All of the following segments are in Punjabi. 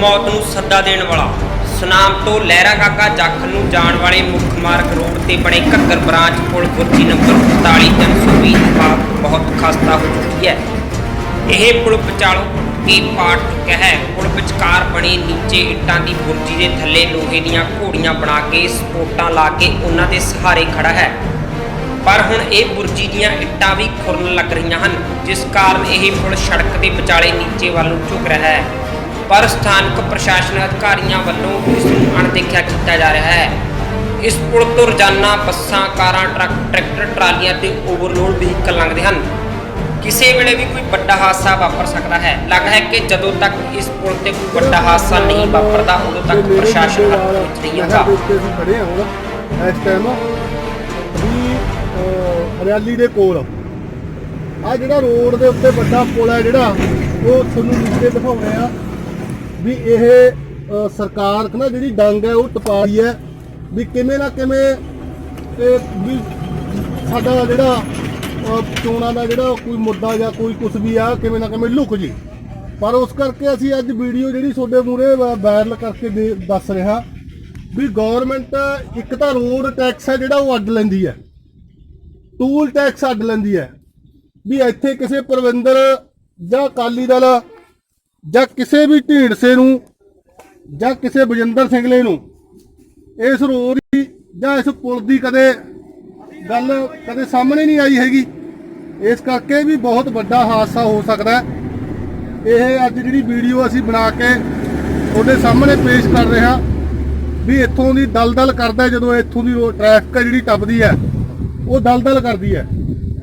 ਮੌਤ ਨੂੰ ਸੱਦਾ ਦੇਣ ਵਾਲਾ। ਸੁਨਾਮ ਤੋਂ ਲਹਿਰਾ ਕਾਕਾ ਜੱਖ ਨੂੰ ਜਾਣ ਵਾਲੇ ਮੁੱਖ ਮਾਰਗ ਰੋਡ ਤੇ ਬਣੇ ਘੱਗਰ ਬ੍ਰਾਂਚ ਪੁਲ ਗੁਰਜੀ ਨੰਬਰ 45320 ਬਾਅਦ ਬਹੁਤ ਖਸਤਾ ਹੋ ਚੁੱਕੀ ਹੈ। ਇਹ ਪੁਲ ਵਿਚਾਲੋਂ ਕੀ ਪਾਟ ਚੁੱਕਿਆ ਹੈ। ਪੁਲ ਵਿਚਕਾਰ ਬਣੇ ਨੀਚੇ ਇੱਟਾਂ ਦੀ ਬੁਰਜੀ ਦੇ ਥੱਲੇ ਲੋਹੇ ਦੀਆਂ ਘੋੜੀਆਂ ਬਣਾ ਕੇ ਸਪੋਟਾਂ ਲਾ ਕੇ ਉਹਨਾਂ ਦੇ ਸਹਾਰੇ ਖੜਾ ਹੈ। ਪਰ ਹੁਣ ਇਹ ਬੁਰਜੀ ਦੀਆਂ ਇੱਟਾਂ ਵੀ ਖੁਰਨ ਲੱਗ ਰਹੀਆਂ ਹਨ, ਜਿਸ ਕਾਰਨ ਇਹ ਪੁਲ ਸੜਕ ਦੇ ਵਿਚਾਲੇ ਨੀਚੇ ਵੱਲ ਨੂੰ ਝੁਕ ਰਿਹਾ ਹੈ। ਪਰ ਸਥਾਨਕ ਪ੍ਰਸ਼ਾਸਨ ਅਧਿਕਾਰੀਆਂ ਵੱਲੋਂ ਇਸ ਨੂੰ ਅਣਦੇਖਿਆ ਕੀਤਾ ਜਾ ਰਿਹਾ ਹੈ। ਇਸ ਪੁਲ ਤੋਂ ਰੋਜ਼ਾਨਾ ਬੱਸਾਂ ਕਾਰਾਂ ਟਰੱਕ ਟਰੈਕਟਰ ਟਰਾਲੀਆਂ ਤੇ ਓਵਰਲੋਡ ਵਹੀਕਲ ਲੰਘਦੇ ਹਨ। ਕਿਸੇ ਵੇਲੇ ਵੀ ਕੋਈ ਵੱਡਾ ਹਾਦਸਾ ਵਾਪਰ ਸਕਦਾ ਹੈ। ਲੱਗਦਾ ਹੈ ਕਿ ਜਦੋਂ ਤੱਕ ਇਸ ਪੁਲ ਤੇ ਕੋਈ ਵੱਡਾ ਹਾਦਸਾ ਨਹੀਂ ਵਾਪਰਦਾ ਉਦੋਂ ਤੱਕ ਪ੍ਰਸ਼ਾਸਨ ਹੱਥ ਵਿੱਚ ਨਹੀਂ ਅਸੀਂ ਖੜੇ ਹਾਂ ਹੁਣ ਇਸ ਟਾਈਮ ਵੀ ਹਰਿਆਲੀ ਦੇ ਕੋਲ ਆ। ਜਿਹੜਾ ਰੋਡ ਦੇ ਉੱਤੇ ਵੱਡਾ ਪੁਲ ਹੈ ਜਿਹੜਾ ਉਹ ਤੁਹਾਨੂੰ ਨੀਚੇ ਦਿਖਾਉਣੇ ਆ। ਵੀ ਇਹ ਸਰਕਾਰ ਨਾ ਜਿਹੜੀ ਡੰਗ ਹੈ ਉਹ ਟਪਾ ਹੈ ਵੀ ਕਿਵੇਂ ਨਾ ਕਿਵੇਂ ਇਹ ਵੀ ਸਾਡਾ ਜਿਹੜਾ ਚੋਣਾਂ ਦਾ ਜਿਹੜਾ ਕੋਈ ਮੁੱਦਾ ਜਾਂ ਕੋਈ ਕੁਝ ਵੀ ਆ, ਕਿਵੇਂ ਨਾ ਕਿਵੇਂ ਲੁਕ ਜੇ। ਪਰ ਉਸ ਕਰਕੇ ਅਸੀਂ ਅੱਜ ਵੀਡੀਓ ਜਿਹੜੀ ਤੁਹਾਡੇ ਮੂਰੇ ਵਾਇਰਲ ਕਰਕੇ ਦੇ- ਦੱਸ ਰਿਹਾ ਵੀ ਗਵਰਨਮੈਂਟ ਇੱਕ ਤਾਂ ਰੋਡ ਟੈਕਸ ਹੈ ਜਿਹੜਾ ਉਹ ਅੱਡ ਲੈਂਦੀ ਹੈ। ਟੂਲ ਟੈਕਸ ਅੱਡ ਲੈਂਦੀ ਹੈ। ਵੀ ਇੱਥੇ ਕਿਸੇ ਪ੍ਰਬੰਧਰ ਜਾਂ ਅਕਾਲੀ ਦਲ ਜਾਂ ਕਿਸੇ ਵੀ ਢੀਂਡਸੇ ਨੂੰ ਜਾਂ ਕਿਸੇ ਬਜਿੰਦਰ ਸਿੰਘਲੇ ਨੂੰ ਇਸ ਰੋਡ ਦੀ ਜਾਂ ਇਸ ਪੁਲ ਦੀ ਕਦੇ ਗੱਲ ਕਦੇ ਸਾਹਮਣੇ ਨਹੀਂ ਆਈ ਹੈਗੀ। ਇਸ ਕਰਕੇ ਵੀ ਬਹੁਤ ਵੱਡਾ ਹਾਦਸਾ ਹੋ ਸਕਦਾ ਇਹ ਅੱਜ ਜਿਹੜੀ ਵੀਡੀਓ ਅਸੀਂ ਬਣਾ ਕੇ ਤੁਹਾਡੇ ਸਾਹਮਣੇ ਪੇਸ਼ ਕਰ ਰਹੇ ਹਾਂ ਵੀ ਇੱਥੋਂ ਦੀ ਦਲਦਲ ਕਰਦਾ ਜਦੋਂ ਇੱਥੋਂ ਦੀ ਟ੍ਰੈਫਿਕ ਜਿਹੜੀ ਟੱਪਦੀ ਹੈ, ਉਹ ਦਲਦਲ ਕਰਦੀ ਹੈ।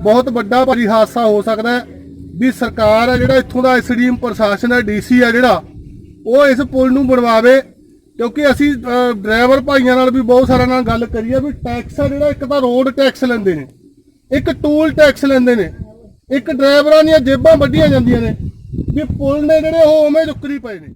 ਬਹੁਤ ਵੱਡਾ ਭਾਰੀ ਹਾਦਸਾ ਹੋ ਸਕਦਾ ਹੈ। ਵੀ ਸਰਕਾਰ ਹੈ ਜਿਹੜਾ ਇੱਥੋਂ ਦਾ ਐਸਡੀਐਮ ਪ੍ਰਸ਼ਾਸਨ ਹੈ ਡੀਸੀ ਆ ਜਿਹੜਾ, ਉਹ ਇਸ ਪੁਲ ਨੂੰ ਬਣਵਾਵੇ, ਕਿਉਂਕਿ ਅਸੀਂ ਡਰਾਈਵਰ ਭਾਈਆਂ ਨਾਲ ਵੀ ਬਹੁਤ ਸਾਰਿਆਂ ਨਾਲ ਗੱਲ ਕਰੀ ਹੈ ਵੀ ਟੈਕਸ ਆ ਜਿਹੜਾ, ਇੱਕ ਤਾਂ ਰੋਡ ਟੈਕਸ ਲੈਂਦੇ ਨੇ, ਇੱਕ ਟੂਲ ਟੈਕਸ ਲੈਂਦੇ ਨੇ, ਇੱਕ ਡਰਾਈਵਰਾਂ ਦੀਆਂ ਜੇਬਾਂ ਵੱਢੀਆਂ ਜਾਂਦੀਆਂ ਨੇ, ਵੀ ਪੁਲ ਨੇ ਜਿਹੜੇ ਉਹ ਉਵੇਂ ਚੁੱਕਰੀ ਪਏ ਨੇ।